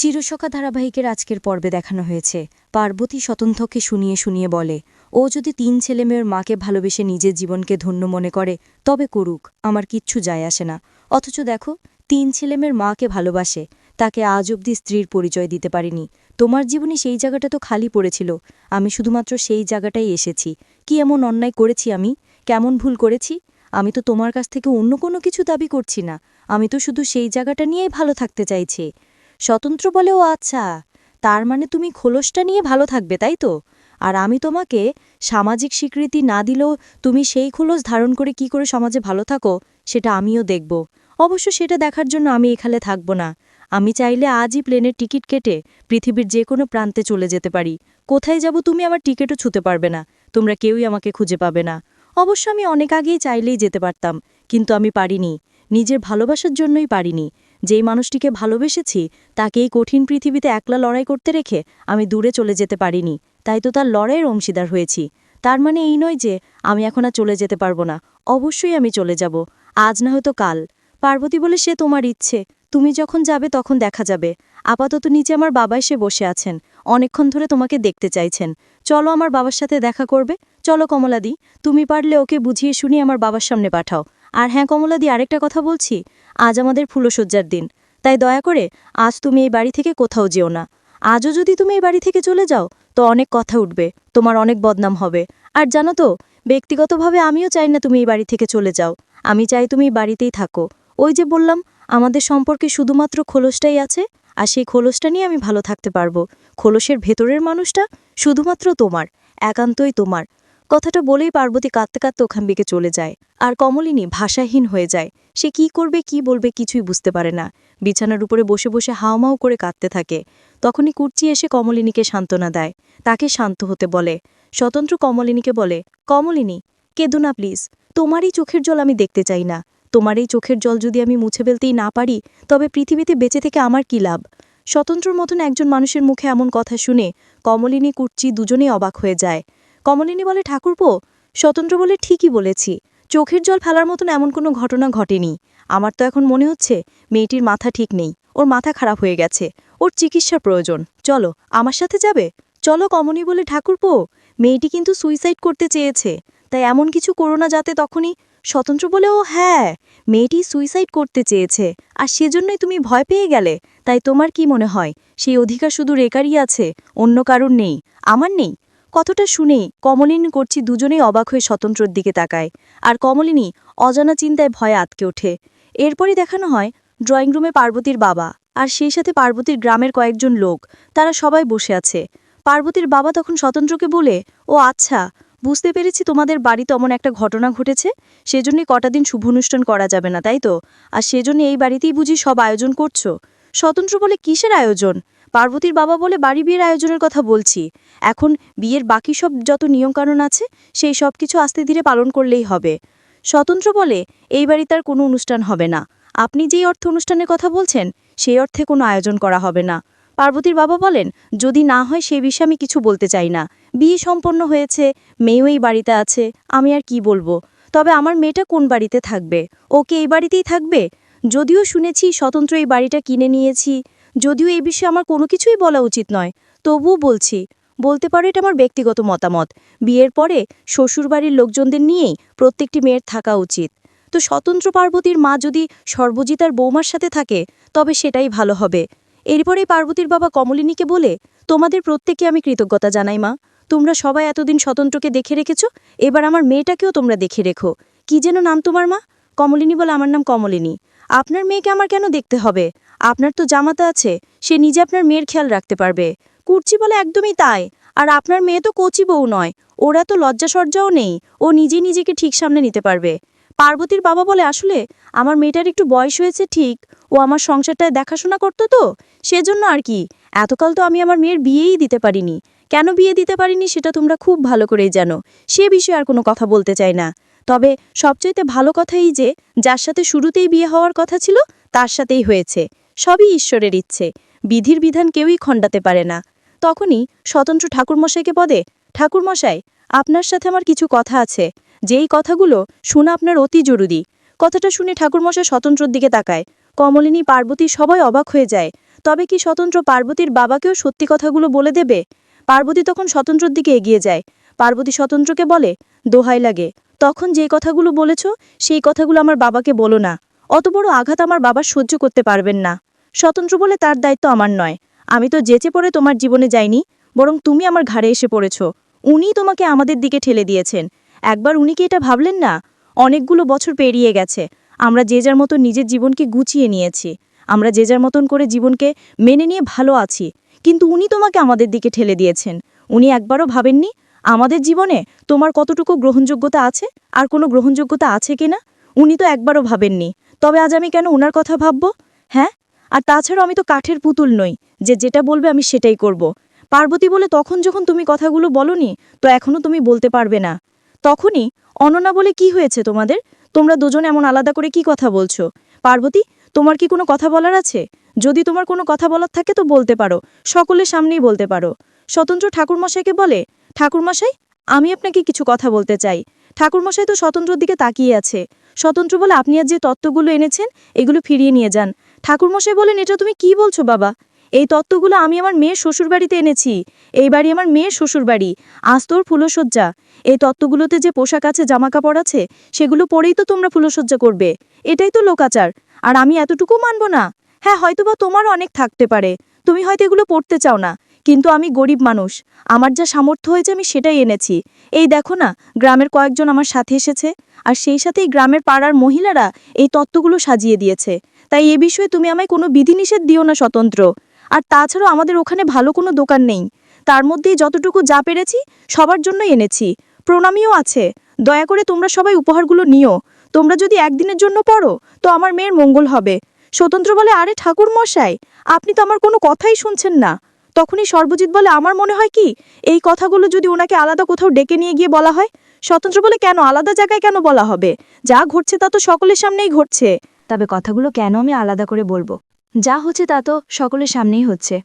চিরসখা ধারাবাহিকের আজকের পর্বে দেখানো হয়েছে। পার্বতী স্বতন্ত্রকে শুনিয়ে শুনিয়ে বলে, ও যদি তিন ছেলেমেয়ের মাকে ভালোবেসে নিজের জীবনকে ধন্য মনে করে, তবে করুক, আমার কিচ্ছু যায় আসে না। অথচ দেখো, তিন ছেলেমেয়ের মাকে ভালোবাসে, তাকে আজ অবধি স্ত্রীর পরিচয় দিতে পারিনি। তোমার জীবনে সেই জায়গাটা তো খালি পড়েছিল, আমি শুধুমাত্র সেই জায়গাটাই এসেছি। কি এমন অন্যায় করেছি আমি? কেমন ভুল করেছি? আমি তো তোমার কাছ থেকে অন্য কোনো কিছু দাবি করছি না। আমি তো শুধু সেই জায়গাটা নিয়েই ভালো থাকতে চাইছি। স্বতন্ত্র বলে ও আচ্ছা তার মানে তুমি খোলসটা নিয়ে ভালো থাকবে, তাই তো? আর আমি তোমাকে সামাজিক স্বীকৃতি না দিলেও তুমি সেই খোলস ধারণ করে কি করে সমাজে ভালো থাকো, সেটা আমিও দেখব। অবশ্য সেটা দেখার জন্য আমি এখানে থাকব না। আমি চাইলে আজই প্লেনের টিকিট কেটে পৃথিবীর যে কোনো প্রান্তে চলে যেতে পারি। কোথায় যাব তুমি আমার টিকিটও ছুতে পারবে না। তোমরা কেউই আমাকে খুঁজে পাবে না। অবশ্য আমি অনেক আগেই চাইলেই যেতে পারতাম, কিন্তু আমি পারিনি। নিজের ভালোবাসার জন্যই পারিনি। যেই মানুষটিকে ভালোবেসেছি তাকে এই কঠিন পৃথিবীতে একলা লড়াই করতে রেখে আমি দূরে চলে যেতে পারিনি। তাই তো তার লড়াইয়ের অংশীদার হয়েছি। তার মানে এই নয় যে আমি এখন আর চলে যেতে পারব না। অবশ্যই আমি চলে যাব। আজ না হয়তো কাল। পার্বতী বলে সে তোমার ইচ্ছে। তুমি যখন যাবে তখন দেখা যাবে। আপাতত নিচে আমার বাবা এসে বসে আছেন। অনেকক্ষণ ধরে তোমাকে দেখতে চাইছেন। চলো আমার বাবার সাথে দেখা করবে। চলো কমলাদি, তুমি পারলে ওকে বুঝিয়ে শুনিয়ে আমার বাবার সামনে পাঠাও। আর হ্যাঁ কমলাদি, আরেকটা কথা বলছি। আজ আমাদের ফুলসজ্জার দিন। তাই দয়া করে আজ তুমি এই বাড়ি থেকে কোথাও যেও না। আজও যদি তুমি এই বাড়ি থেকে চলে যাও, তো অনেক কথা উঠবে। তোমার অনেক বদনাম হবে। আর জানো তো, ব্যক্তিগতভাবে আমিও চাই না তুমি এই বাড়ি থেকে চলে যাও। আমি চাই তুমি বাড়িতেই থাকো। ওই যে বললাম, আমাদের সম্পর্কে শুধুমাত্র খোলসটাই আছে, আর সেই খোলসটা নিয়ে আমি ভালো থাকতে পারব। খোলসের ভেতরের মানুষটা শুধুমাত্র তোমার, একান্তই তোমার। কথাটা বলেই পার্বতী কাঁদতে কাঁদতে ওখান দিকে চলে যায়। আর কমলিনী ভাষাহীন হয়ে যায়। সে কি করবে, কি বলবে কিছুই বুঝতে পারে না। বিছানার উপরে বসে বসে হাওমাও করে কাঁদতে থাকে। তখনই কুর্চি এসে কমলিনীকে সান্ত্বনা দেয়। তাকে শান্ত হতে বলে। স্বতন্ত্র কমলিনীকে বলে, কমলিনী, কেঁদো না প্লিজ। তোমারই চোখের জল আমি দেখতে চাই না। তোমার এই চোখের জল যদি আমি মুছে ফেলতেই না পারি, তবে পৃথিবীতে বেঁচে থেকে আমার কি লাভ? স্বতন্ত্রর মতন একজন মানুষের মুখে এমন কথা শুনে কমলিনী কুর্চি দুজনেই অবাক হয়ে যায়। কমলিনী বলে, ঠাকুরপো, স্বতন্ত্র বলে ঠিকই বলেছি। চোখের জল ফেলার মতন এমন কোনো ঘটনা ঘটেনি। আমার তো এখন মনে হচ্ছে মেয়েটির মাথা ঠিক নেই। ওর মাথা খারাপ হয়ে গেছে। ওর চিকিৎসার প্রয়োজন। চলো, আমার সাথে যাবে? চলো কমনি বলে, ঠাকুরপো, মেয়েটি কিন্তু সুইসাইড করতে চেয়েছে। তাই এমন কিছু করো না যাতে তখনই স্বতন্ত্র বলে, ও হ্যাঁ মেয়েটি সুইসাইড করতে চেয়েছে। আর সেজন্যই তুমি ভয় পেয়ে গেলে। তাই তোমার কি মনে হয়? সেই অধিকার শুধু রেকারই আছে, অন্য কারুর নেই, আমার নেই? কথাটা শুনেই কমলিনী করছি দুজনেই অবাক হয়ে স্বতন্ত্রর দিকে তাকায়। আর কমলিনী অজানা চিন্তায় ভয়ে আতকে ওঠে। এরপরই দেখানো হয় ড্রয়িং রুমে পার্বতীর বাবা আর সেই সাথে পার্বতীর গ্রামের কয়েকজন লোক। তারা সবাই বসে আছে। পার্বতীর বাবা তখন স্বতন্ত্রকে বলে, ও আচ্ছা বুঝতে পেরেছি তোমাদের বাড়িতে অমন একটা ঘটনা ঘটেছে। সেজন্যই কটা দিন শুভ অনুষ্ঠান করা যাবে না, তাই তো? আর সেজন্য এই বাড়িতেই বুঝি সব আয়োজন করছ? স্বতন্ত্র বলে কিসের আয়োজন? পার্বতীর বাবা বলে বাড়ি বিয়ের আয়োজনের কথা বলছি। এখন বিয়ের বাকি সব যত নিয়মকানুন আছে, সেই সব কিছু আস্তে ধীরে পালন করলেই হবে। স্বতন্ত্র বলে এই বাড়িতে আর কোনো অনুষ্ঠান হবে না। আপনি যেই অর্থ অনুষ্ঠানের কথা বলছেন, সেই অর্থে কোনো আয়োজন করা হবে না। পার্বতীর বাবা বলেন, যদি না হয় সে বিষয়ে আমি কিছু বলতে চাই না। বিয়ে সম্পন্ন হয়েছে, মেয়েও এই বাড়িতে আছে, আমি আর কি বলব? তবে আমার মেয়েটা কোন বাড়িতে থাকবে? ওকে এই বাড়িতেই থাকবে? যদিও শুনেছি স্বতন্ত্র এই বাড়িটা কিনে নিয়েছি। যদিও এই বিষয়ে আমার কোনো কিছুই বলা উচিত নয়। তবুও বলছি, বলতে পারো এটা আমার ব্যক্তিগত মতামত। বিয়ের পরে শ্বশুরবাড়ির লোকজনদের নিয়েই প্রত্যেকটি মেয়ের থাকা উচিত। তো স্বতন্ত্র পার্বতীর মা যদি সর্বজিতার বৌমার সাথে থাকে, তবে সেটাই ভালো হবে। এরপরেই পার্বতীর বাবা কমলিনীকে বলে, তোমাদের প্রত্যেকে আমি কৃতজ্ঞতা জানাই মা। তোমরা সবাই এতদিন স্বতন্ত্রকে দেখে রেখেছ, এবার আমার মেয়েটাকেও তোমরা দেখে রেখো। কি যেন নাম তোমার মা? কমলিনী বলে, আমার নাম কমলিনী। আপনার মেয়েকে আমার কেন দেখতে হবে? আপনার তো জামাতা আছে, সে নিজে আপনার মেয়ের খেয়াল রাখতে পারবে। কুর্চি বলে একদমই তাই। আর আপনার মেয়ে তো কচি বউ নয়, ওরা তো লজ্জাসজ্জাও নেই, ও নিজে নিজেকে ঠিক সামনে নিতে পারবে। পার্বতীর বাবা বলে, আসলে আমার মেয়েটার একটু বয়স হয়েছে ঠিক, ও আমার সংসারটায় দেখাশোনা করতো তো, সেজন্য আর কি, এতকাল তো আমি আমার মেয়ের বিয়েই দিতে পারিনি। কেন বিয়ে দিতে পারিনি সেটা তোমরা খুব ভালো করেই জানো, সে বিষয়ে আর কোনো কথা বলতে চাই না। তবে সবচাইতে ভালো কথা এই যে, যার সাথে শুরুতেই বিয়ে হওয়ার কথা ছিল, তার সাথেই হয়েছে। সবই ঈশ্বরের ইচ্ছে। বিধির বিধান কেউই খণ্ডাতে পারে না। তখনই স্বতন্ত্র ঠাকুরমশাইকে পদে, ঠাকুরমশাই, আপনার সাথে আমার কিছু কথা আছে। যেই কথাগুলো শোনা আপনার অতি জরুরি। কথাটা শুনে ঠাকুরমশাই স্বতন্ত্রর দিকে তাকায়। কমলিনী, পার্বতী সবাই অবাক হয়ে যায়। তবে কি স্বতন্ত্র পার্বতীর বাবাকেও সত্যি কথাগুলো বলে দেবে? পার্বতী তখন স্বতন্ত্রর দিকে এগিয়ে যায়। পার্বতী স্বতন্ত্রকে বলে, দোহাই লাগে। তখন যে কথাগুলো বলেছ, সেই কথাগুলো আমার বাবাকে বলো না। অত বড় আঘাত আমার বাবা সহ্য করতে পারবেন না। স্বতন্ত্র বলে তার দায়িত্ব আমার নয়। আমি তো যেচে পড়ে তোমার জীবনে যাইনি, বরং তুমি আমার ঘাড়ে এসে পড়েছ। উনিই তোমাকে আমাদের দিকে ঠেলে দিয়েছেন। একবার উনি কি এটা ভাবলেন না? অনেকগুলো বছর পেরিয়ে গেছে। আমরা যে যার মতো নিজের জীবনকে গুছিয়ে নিয়েছি। আমরা যে যার মতন করে জীবনকে মেনে নিয়ে ভালো আছি। কিন্তু উনি তোমাকে আমাদের দিকে ঠেলে দিয়েছেন। উনি একবারও ভাবেননি আমাদের জীবনে তোমার কতটুকু গ্রহণযোগ্যতা আছে? আর কোনো গ্রহণযোগ্যতা আছে কিনা? উনি তো একবারও ভাবেননি। তবে আজ আমি কেন ওনার কথা ভাবব? হ্যাঁ? আর তাছাড়াও আমি তো কাঠের পুতুল নই, যে যেটা বলবে আমি সেটাই করব। পার্বতী বলে তখন যখন তুমি কথাগুলো বলনি, তো এখনও তুমি বলতে পারবে না। তখনই অননা বলে কি হয়েছে তোমাদের? তোমরা দুজন এমন আলাদা করে কি কথা বলছো? পার্বতী, তোমার কি কোনো কথা বলার আছে? যদি তোমার কোনো কথা বলার থাকে তো বলতে পারো, সকলের সামনেই বলতে পারো। স্বতন্ত্র ঠাকুরমশাইকে বলে ঠাকুরমশাই, আমি আপনাকে কিছু কথা বলতে চাই। ঠাকুরমশাই তো স্বতন্ত্রর দিকে তাকিয়ে আছে। স্বতন্ত্র বলে আপনি আজ যে তত্ত্বগুলো এনেছেন, এগুলো ফিরিয়ে নিয়ে যান। ঠাকুরমশাই বলেন, এটা তুমি কি বলছো বাবা? এই তত্ত্বগুলো আমি আমার মেয়ের শ্বশুরবাড়িতে এনেছি। এই বাড়ি আমার মেয়ের শ্বশুরবাড়ি। আজ তোর ফুলসজ্জা এই তত্ত্বগুলোতে যে পোশাক আছে জামা কাপড় আছে, সেগুলো পরেই তো তোমরা ফুলসজ্জা করবে। এটাই তো লোকাচার। আর আমি এতটুকু মানব না। হ্যাঁ হয়তোবা তোমার অনেক থাকতে পারে। তুমি হয়তো এগুলো পড়তে চাও না। কিন্তু আমি গরিব মানুষ। আমার যা সামর্থ্য হয়েছে আমি সেটাই এনেছি। এই দেখো না, গ্রামের কয়েকজন আমার সাথে এসেছে। আর সেই সাথেই গ্রামের পাড়ার মহিলারা এই তত্ত্বগুলো সাজিয়ে দিয়েছে। তাই এ বিষয়ে তুমি আমায় কোনো বিধিনিষেধ দিও না, স্বতন্ত্র। আর তাছাড়াও আমাদের ওখানে ভালো কোনো দোকান নেই। তার মধ্যেই যতটুকু যা পেরেছি, সবার জন্য এনেছি। প্রণামীও আছে। দয়া করে তোমরা সবাই উপহারগুলো নিও। তোমরা যদি একদিনের জন্য পড়ো, তো আমার মেয়ের মঙ্গল হবে। স্বতন্ত্র বলে, আরে ঠাকুর মশাই আপনি তো আমার কোনো কথাই শুনছেন না। তখনই সর্বজিৎ বলে, আমার মনে হয় কি? এই কথাগুলো যদি ওনাকে আলাদা কোথাও ডেকে নিয়ে গিয়ে বলা হয়? স্বতন্ত্র বলে, কেন? আলাদা জায়গায় কেন বলা হবে? যা ঘটছে তা তো সকলের সামনেই ঘটছে। তবে কথাগুলো কেন আমি আলাদা করে বলব? যা হচ্ছে তা তো সকলের সামনেই হচ্ছে।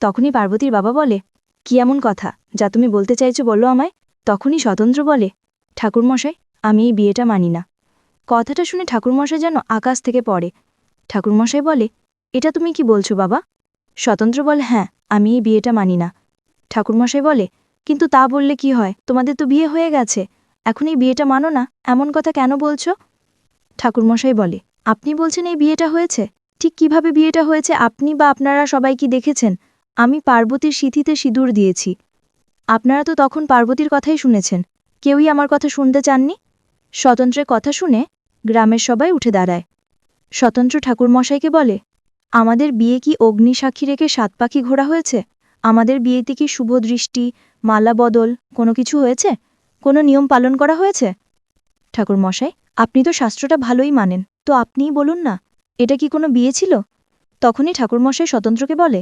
তখনই পার্বতীর বাবা বলে, কি এমন কথা? যা তুমি বলতে চাইছো বলল আমায়? তখনই স্বতন্ত্র বলে, ঠাকুরমশাই, আমি এই বিয়েটা মানি না। কথাটা শুনে ঠাকুরমশাই যেন আকাশ থেকে পড়ে। ঠাকুরমশাই বলে, এটা তুমি কি বলছো বাবা? স্বতন্ত্র বলে হ্যাঁ। আমি এই বিয়েটা মানি না। ঠাকুরমশাই বলে, কিন্তু তা বললে কি হয়? তোমাদের তো বিয়ে হয়ে গেছে। এখন এই বিয়েটা মানো না। এমন কথা কেন বলছো? ঠাকুরমশাই বলে, আপনি বলছেন এই বিয়েটা হয়েছে? ঠিক কীভাবে বিয়েটা হয়েছে আপনি বা আপনারা সবাই কি দেখেছেন? আমি পার্বতীর সিথিতে সিঁদুর দিয়েছি। আপনারা তো তখন পার্বতীর কথাই শুনেছেন। কেউই আমার কথা শুনতে চাননি? স্বতন্ত্রের কথা শুনে গ্রামের সবাই উঠে দাঁড়ায়। স্বতন্ত্র ঠাকুরমশাইকে বলে আমাদের বিয়ে কি অগ্নি সাক্ষী রেখে সাত পাখি ঘোরা হয়েছে? আমাদের বিয়েতে কি শুভ দৃষ্টি মালা বদল, কোনো কিছু হয়েছে? কোনো নিয়ম পালন করা হয়েছে? ঠাকুরমশাই আপনি তো শাস্ত্রটা ভালোই মানেন। তো আপনিই বলুন না, এটা কি কোনো বিয়ে ছিল? তখনই ঠাকুরমশাই স্বতন্ত্রকে বলে,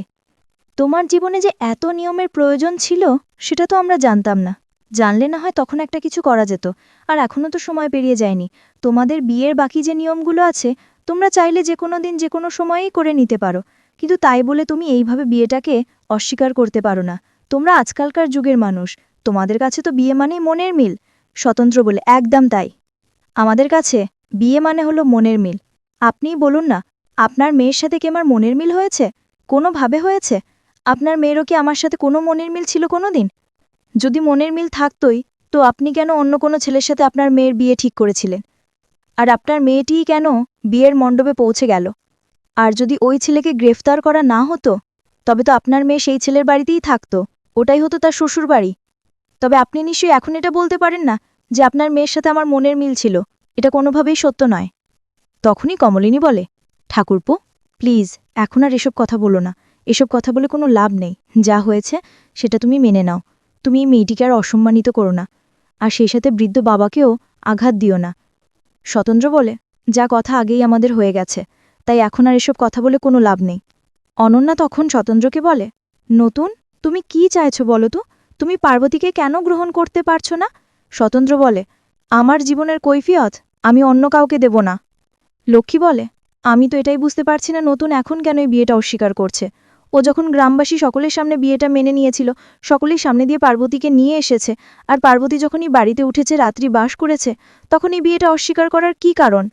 তোমার জীবনে যে এত নিয়মের প্রয়োজন ছিল, সেটা তো আমরা জানতাম না। জানলে না হয় তখন একটা কিছু করা যেত। আর এখনও তো সময় পেরিয়ে যায়নি। তোমাদের বিয়ের বাকি যে নিয়মগুলো আছে তোমরা চাইলে যে কোনো দিন যে কোনো সময়েই করে নিতে পারো। কিন্তু তাই বলে তুমি এইভাবে বিয়েটাকে অস্বীকার করতে পারো না। তোমরা আজকালকার যুগের মানুষ। তোমাদের কাছে তো বিয়ে মানেই মনের মিল। স্বতন্ত্র বলে, একদম তাই। আমাদের কাছে বিয়ে মানে হলো মনের মিল। আপনিই বলুন না, আপনার মেয়ের সাথে কি আমার মনের মিল হয়েছে? কোনোভাবে হয়েছে? আপনার মেয়েরও কি আমার সাথে কোনো মনের মিল ছিল কোনো দিন যদি মনের মিল থাকতই, তো আপনি কেন অন্য কোনো ছেলের সাথে আপনার মেয়ের বিয়ে ঠিক করেছিলেন? আর আপনার মেয়েটিই কেন বিয়ের মণ্ডপে পৌঁছে গেল? আর যদি ওই ছেলেকে গ্রেফতার করা না হতো, তবে তো আপনার মেয়ে সেই ছেলের বাড়িতেই থাকতো। ওটাই হতো তার শ্বশুর বাড়ি। তবে আপনি নিশ্চয়ই এখন এটা বলতে পারেন না যে আপনার মেয়ের সাথে আমার মনের মিল ছিল। এটা কোনোভাবেই সত্য নয়। তখনই কমলিনী বলে, ঠাকুরপো, প্লিজ, এখন আর এসব কথা বলো না। এসব কথা বলে কোনো লাভ নেই। যা হয়েছে, সেটা তুমি মেনে নাও। তুমি এই মেয়েটিকে আর অসম্মানিত করো না। আর সেই সাথে বৃদ্ধ বাবাকেও আঘাত দিও না। স্বতন্ত্র বলে? যা কথা আগেই আমাদের হয়ে গেছে, তাই এখন আর এসব কথা বলে কোনো লাভ নেই। অনন্যা তখন স্বতন্ত্রকে বলে, নতুন? তুমি কি চাইছো বলো তো? তুমি পার্বতীকে কেন গ্রহণ করতে পারছ না? স্বতন্ত্র বলে, আমার জীবনের কৈফিয়ত আমি অন্য কাউকে দেব না। লক্ষ্মী বলে, আমি তো এটাই বুঝতে পারছি না নতুন এখন কেন এই বিয়েটা অস্বীকার করছে। ও যখন গ্রামবাসী সকলের সামনে বিয়েটা মেনে নিয়েছিল, সকলেই সামনে দিয়ে পার্বতীকে নিয়ে এসেছে। আর পার্বতী যখনই বাড়িতে উঠেছে, রাত্রি বাস করেছে তখন এই বিয়েটা অস্বীকার করার কি কারণ?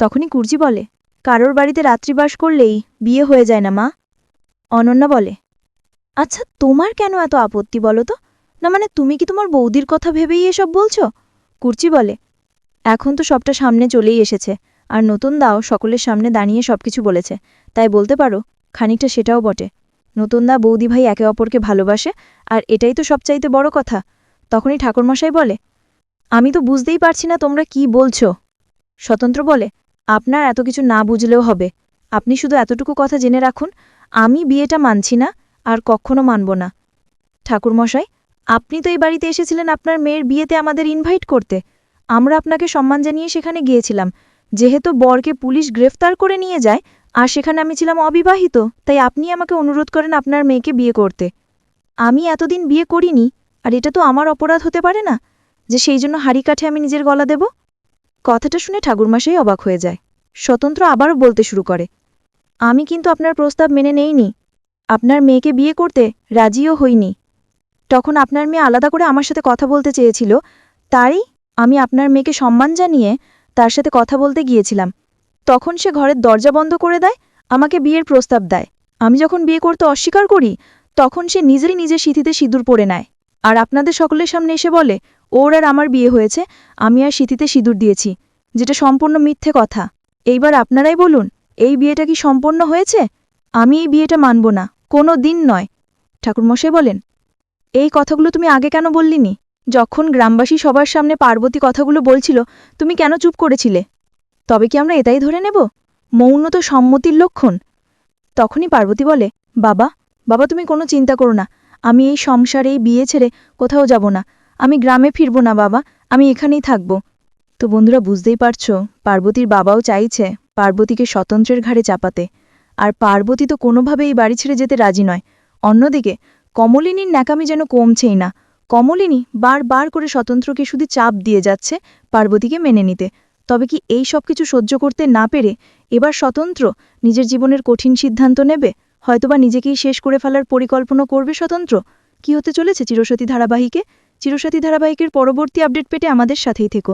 তখনই কুর্জি বলে, কারোর বাড়িতে রাত্রিবাস করলেই বিয়ে হয়ে যায় না, মা? অনন্যা বলে আচ্ছা তোমার কেন এত আপত্তি বলো তো? না মানে তুমি কি তোমার বৌদির কথা ভেবেই এসব বলছো? কুর্চি বলে, এখন তো সবটা সামনে চলেই এসেছে, আর নতুন দাও সকলের সামনে দাঁড়িয়ে সবকিছু বলেছে, তাই বলতে পারো? খানিকটা সেটাও বটে। নতুন দা বৌদি ভাই একে অপরকে ভালোবাসে, আর এটাই তো সবচাইতে বড় কথা। তখনই ঠাকুরমশাই বলে, আমি তো বুঝতেই পারছি না তোমরা কি বলছো। স্বতন্ত্র বলে, আপনার এত কিছু না বুঝলেও হবে। আপনি শুধু এতটুকু কথা জেনে রাখুন, আমি বিয়েটা মানছি না, আর কখনো মানব না। ঠাকুরমশাই, আপনি তো এই বাড়িতে এসেছিলেন আপনার মেয়ের বিয়েতে আমাদের ইনভাইট করতে। আমরা আপনাকে সম্মান জানিয়ে সেখানে গিয়েছিলাম। যেহেতু বরকে পুলিশ গ্রেফতার করে নিয়ে যায় আর সেখানে আমি ছিলাম অবিবাহিত, তাই আপনি আমাকে অনুরোধ করেন আপনার মেয়েকে বিয়ে করতে। আমি এতদিন বিয়ে করিনি, আর এটা তো আমার অপরাধ হতে পারে না, যে সেই জন্য হাড়ি কাঠে আমি নিজের গলা দেব? কথাটা শুনে ঠাকুরমাশাই অবাক হয়ে যায়। স্বতন্ত্র আবারও বলতে শুরু করে, আমি কিন্তু আপনার প্রস্তাব মেনে নেইনি। আপনার মেয়েকে বিয়ে করতে রাজিও হইনি। তখন আপনার মেয়ে আলাদা করে আমার সাথে কথা বলতে চেয়েছিল তারই আমি আপনার মেয়েকে সম্মান জানিয়ে তার সাথে কথা বলতে গিয়েছিলাম। তখন সে ঘরের দরজা বন্ধ করে দেয়, আমাকে বিয়ের প্রস্তাব দেয়। আমি যখন বিয়ে করতে অস্বীকার করি, তখন সে নিজেরই নিজের সিথিতে সিঁদুর পরে নেয়। আর আপনাদের সকলের সামনে এসে বলে, ওর আর আমার বিয়ে হয়েছে, আমি আর সিথিতে সিঁদুর দিয়েছি, যেটা সম্পূর্ণ মিথ্যে কথা। এইবার আপনারাই বলুন, এই বিয়েটা কি সম্পন্ন হয়েছে? আমি এই বিয়েটা মানব না, কোনো দিন নয়। ঠাকুরমশাই বলেন, এই কথাগুলো তুমি আগে কেন বললিনি? যখন গ্রামবাসী সবার সামনে পার্বতী কথাগুলো বলছিল, তুমি কেন চুপ করেছিলে? তবে কি আমরা এটাই ধরে নেব? মৌন তো সম্মতির লক্ষণ। তখনই পার্বতী বলে, বাবা বাবা, তুমি কোনো চিন্তা করো না। আমি এই সংসারে, এই বিয়ে ছেড়ে কোথাও যাব না। আমি গ্রামে ফিরব না, বাবা। আমি এখানেই থাকব। তো বন্ধুরা, বুঝতেই পারছ, পার্বতীর বাবাও চাইছে পার্বতীকে স্বতন্ত্রের ঘাড়ে চাপাতে। আর পার্বতী তো কোনোভাবেই বাড়ি ছেড়ে যেতে রাজি নয়। অন্যদিকে, কমলিনীর ন্যাকামি যেন কমছেই না। কমলিনী বারবার করে স্বতন্ত্রকে শুধু চাপ দিয়ে যাচ্ছে পার্বতীকে মেনে নিতে। তবে কি এই সব কিছু সহ্য করতে না পেরে এবার স্বতন্ত্র নিজের জীবনের কঠিন সিদ্ধান্ত নেবে? হয়তোবা নিজেকেই শেষ করে ফেলার পরিকল্পনা করবে স্বতন্ত্র? কি হতে চলেছে চিরসতী ধারাবাহিকে? চিরসতী ধারাবাহিকের পরবর্তী আপডেট পেতে আমাদের সাথেই থেকো।